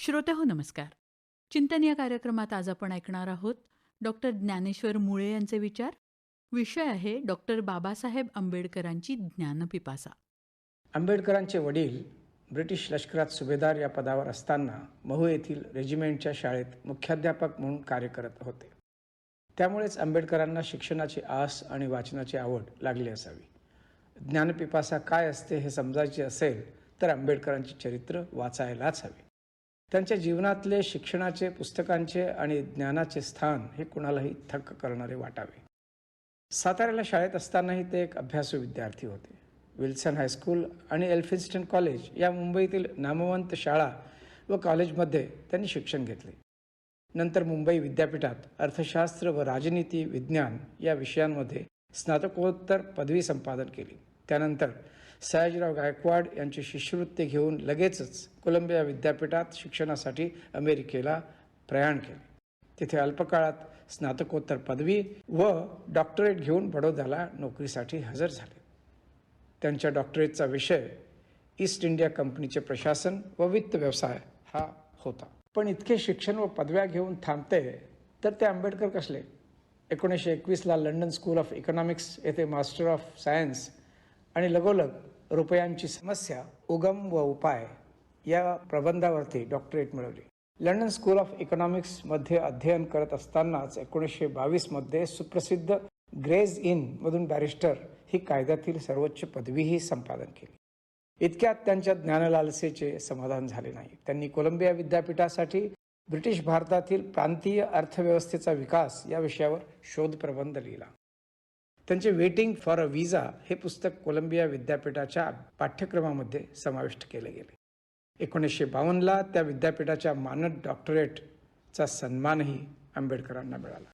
श्रोते हो नमस्कार. चिंतन या कार्यक्रमात आज आपण ऐकणार आहोत डॉक्टर ज्ञानेश्वर मुळे यांचे विचार. विषय आहे डॉक्टर बाबासाहेब आंबेडकरांची ज्ञानपिपासा. आंबेडकरांचे वडील ब्रिटिश लष्करात सुभेदार या पदावर असताना महू येथील रेजिमेंटच्या शाळेत मुख्याध्यापक म्हणून कार्य करत होते. त्यामुळेच आंबेडकरांना शिक्षणाची आस आणि वाचनाची आवड लागली असावी. ज्ञानपिपासा काय असते हे समजायचे असेल तर आंबेडकरांचे चरित्र वाचायलाच हवे. त्यांच्या जीवनातले शिक्षणाचे पुस्तकांचे आणि ज्ञानाचे स्थान हे कुणालाही थक्क करणारे वाटावे. साताऱ्याला शाळेत असतानाही ते एक अभ्यासू विद्यार्थी होते. विल्सन हायस्कूल आणि एल्फिन्स्टन कॉलेज या मुंबईतील नामवंत शाळा व कॉलेजमध्ये त्यांनी शिक्षण घेतले. नंतर मुंबई विद्यापीठात अर्थशास्त्र व राजनीती विज्ञान या विषयांमध्ये स्नातकोत्तर पदवी संपादन केली. त्यानंतर सयाजीराव गायकवाड यांची शिष्यवृत्ती घेऊन लगेचच कोलंबिया विद्यापीठात शिक्षणासाठी अमेरिकेला प्रयाण केले. तिथे अल्पकाळात स्नातकोत्तर पदवी व डॉक्टरेट घेऊन बडोद्याला नोकरीसाठी हजर झाले. त्यांच्या डॉक्टरेटचा विषय ईस्ट इंडिया कंपनीचे प्रशासन व वित्त व्यवसाय हा होता. पण इतके शिक्षण व पदव्या घेऊन थांबते तर ते आंबेडकर कसले? एकोणीसशे एकवीसला लंडन स्कूल ऑफ इकॉनॉमिक्स येथे मास्टर ऑफ सायन्स आणि लगोलग रुपयांची समस्या उगम व उपाय या प्रबंधावरती डॉक्टरेट मिळवली. लंडन स्कूल ऑफ इकॉनॉमिक्समध्ये अध्ययन करत असतानाच एकोणीसशे बावीसमध्ये सुप्रसिद्ध ग्रेज इन मधून बॅरिस्टर ही कायद्यातील सर्वोच्च पदवीही संपादन केली. इतक्यात त्यांच्या ज्ञानलालसेचे समाधान झाले नाही. त्यांनी कोलंबिया विद्यापीठासाठी ब्रिटिश भारतातील प्रांतीय अर्थव्यवस्थेचा विकास या विषयावर शोध प्रबंध लिहिला. त्यांचे वेटिंग फॉर अ विजा हे पुस्तक कोलंबिया विद्यापीठाच्या पाठ्यक्रमामध्ये समाविष्ट केले गेले. एकोणीसशे बावन्नला त्या विद्यापीठाच्या मानद डॉक्टरेटचा सन्मानही आंबेडकरांना मिळाला.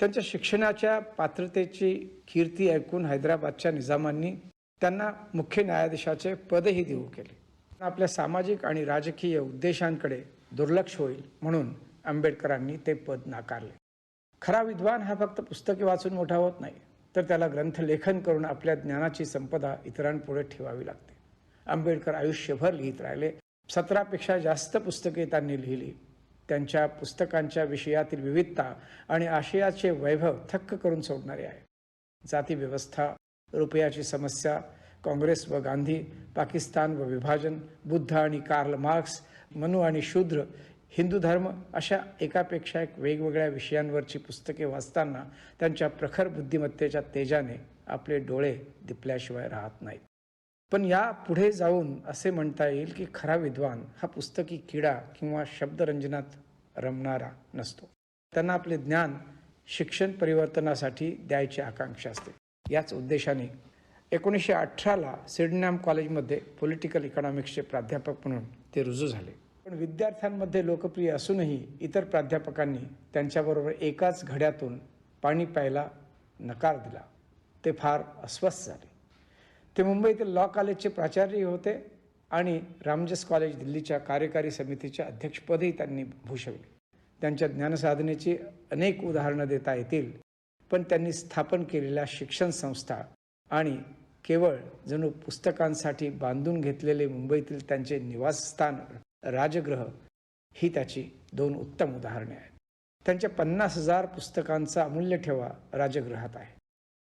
त्यांच्या शिक्षणाच्या पात्रतेची कीर्ती ऐकून हैदराबादच्या निजामांनी त्यांना मुख्य न्यायाधीशाचे पदही देऊ केले. आपल्या सामाजिक आणि राजकीय उद्देशांकडे दुर्लक्ष होईल म्हणून आंबेडकरांनी ते पद नाकारले. खरा विद्वान हा फक्त पुस्तके वाचून मोठा होत नाही. तर त्याला ग्रंथलेखन करून आपल्या ज्ञानाची संपदा इतरांपुढे ठेवावी लागते. आंबेडकर आयुष्यभर लिहित राहिले. सतरापेक्षा जास्त पुस्तके त्यांनी लिहिली. त्यांच्या पुस्तकांच्या विषयातील विविधता आणि आशयाचे वैभव थक्क करून सोडणारे आहे. जाती व्यवस्था रुपयाची समस्या काँग्रेस व गांधी पाकिस्तान व विभाजन बुद्ध आणि कार्ल मार्क्स मनु आणि शूद्र हिंदू धर्म अशा एकापेक्षा एक वेगवेगळ्या विषयांवरची पुस्तके वाचताना त्यांच्या प्रखर बुद्धिमत्तेच्या तेजाने आपले डोळे दिपल्याशिवाय राहत नाहीत. पण या पुढे जाऊन असे म्हणता येईल की खरा विद्वान हा पुस्तकी किडा किंवा शब्दरंजनात रमणारा नसतो. त्यांना आपले ज्ञान शिक्षण परिवर्तनासाठी द्यायची आकांक्षा असते. याच उद्देशाने एकोणीसशे अठराला सिडनॅम कॉलेजमध्ये पॉलिटिकल इकॉनॉमिक्सचे प्राध्यापक म्हणून ते रुजू झाले. पण विद्यार्थ्यांमध्ये लोकप्रिय असूनही इतर प्राध्यापकांनी त्यांच्याबरोबर एकाच घड्यातून पाणी प्यायला नकार दिला. ते फार अस्वस्थ झाले. ते मुंबईतील लॉ कॉलेजचे प्राचार्यही होते आणि रामजस कॉलेज दिल्लीच्या कार्यकारी समितीचे अध्यक्षपदही त्यांनी भूषवले. त्यांच्या ज्ञानसाधनेची अनेक उदाहरणं देता येतील पण त्यांनी स्थापन केलेल्या शिक्षण संस्था आणि केवळ जणू पुस्तकांसाठी बांधून घेतलेले मुंबईतील त्यांचे निवासस्थान राजगृह ही त्याची दोन उत्तम उदाहरणे आहेत. त्यांच्या पन्नास हजार पुस्तकांचा अमूल्य ठेवा राजगृहात आहे.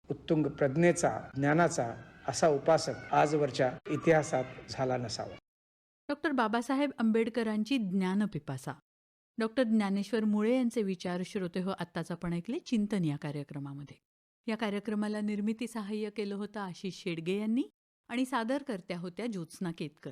उत्तुंग प्रज्ञेचा ज्ञानाचा असा उपासक आजवरच्या इतिहासात झाला नसावा. डॉक्टर बाबासाहेब आंबेडकरांची ज्ञानपिपासा. डॉक्टर ज्ञानेश्वर मुळे यांचे विचार श्रोते हो आत्ताच आपण ऐकले चिंतन या कार्यक्रमामध्ये. या कार्यक्रमाला निर्मिती सहाय्य केलं होतं आशिष शेडगे यांनी आणि सादरकर्त्या होत्या ज्योत्स्ना केतकर.